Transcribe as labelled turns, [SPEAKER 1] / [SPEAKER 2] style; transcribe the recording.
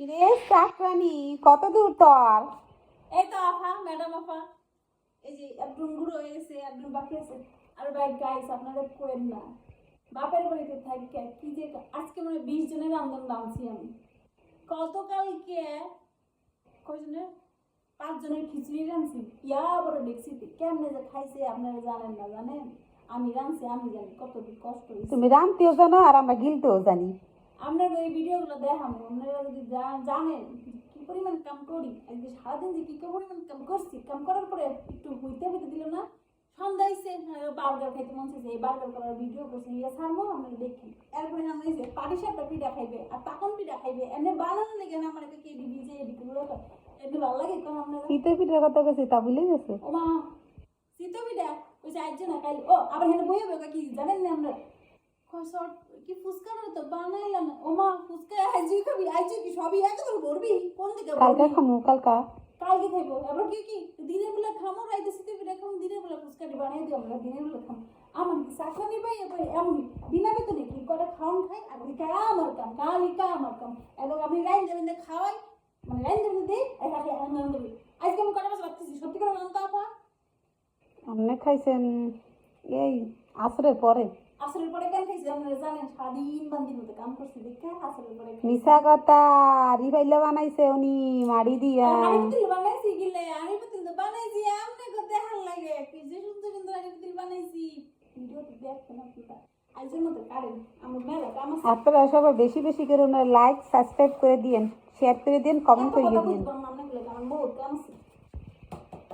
[SPEAKER 1] কিরে চাকরানি কত দূর তোর?
[SPEAKER 2] এই তো আফা ম্যাডাম আফা। এই যে একদম গুঁড়ো হয়ে গেছে একদম বাকি আছে। আর ভাই গাইস আপনাদের কোয়েন না। বাপের বাড়িতে থাকি কি যে আজকে মানে বিশ জনের রান্ধন রাঁধছি আমি। গতকালকে কয়জনের পাঁচ জনের খিচুড়ি রাঁধছি। ইয়া বড় ডেক্সিতে কেমনে যে খাইছে আপনারা জানেন না জানেন? আমি রাঁধছি আমি জানি কত কষ্ট
[SPEAKER 1] তুমি রামতেও জানো আর আমরা গিলতেও জানি।
[SPEAKER 2] আপনারা এই ভিডিওগুলো দেখাম আপনারা যদি জানেন কি পরিমাণ কাম করি আজকে সারাদিন যে কি পরিমাণ কাম করছি কাম করার পরে একটু হইতে হইতে দিল না। সন্ধ্যা হইছে বার্গার খাইতে মন চাইছে এই বার্গার করার ভিডিও করছে ইয়ে ছাড়বো আপনারা দেখি এরপরে আমরা এই পাটি সাপটা পিঠা খাইবে আর পাকন পিঠা খাইবে এনে বানানো লেগে না আমার কে দিবি যে এদিকে গুলো এমনি ভালো লাগে কারণ আপনারা।
[SPEAKER 1] শীতে পিঠের কথা গেছি তা ভুলে গেছে?
[SPEAKER 2] ও মা শীত পিঠা ওই যে আজ না কাল ও আবার হেনে বইয়ে কি জানেন না আমরা কয় শর্ট কি ফুচকা তো বানাইলাম? ও মা ফুচকা আইজি খাবি? আইজি কি সবই একদম ভরবি? কোন দিকে
[SPEAKER 1] কালকা? খামু কালকা।
[SPEAKER 2] কালকে খাইবো। এবার কি কি? দিনের বেলা খামো রাইতে শীতে পিঠা খামো দিনের বেলা ফুচকাটি বানিয়ে দিও আমরা দিনের বেলা খামো। আমার কি চাকরানি ভাই? এবার এমন। বিনা বেতনে কি করে খাওয়ান খাই? আর কা আমার কাম কালি কা আমার কাম। এবং আমি লাইন যাবেন খাওয়াই মানে লাইন যাবেন দে আর খালি আমি আমি আজকে আমি কটা বাজে ভাবতেছি? সত্যি করে জানতো আপা।
[SPEAKER 1] আপনি খাইছেন এই আসরের পরে।
[SPEAKER 2] আসরের পরে কেন খাইছি? আপনারা জানেন স্বাধীন বান্দির মতো কাম করছি দেখে আসরের পরে
[SPEAKER 1] মিশা কথা রিফাইলে বানাইছে উনি মাড়ি দিয়া।
[SPEAKER 2] পাতিল বানাইছি গিলে পাতিল বানাইছি আমনে কো দেখার লাগে। কি যে সুন্দর সুন্দর পাতিল বানাইছি। দেখছেন আপনারা
[SPEAKER 1] সবাই বেশি বেশি করে লাইক সাবস্ক্রাইব করে দিয়েন শেয়ার করে দিন কমেন্ট করে দিন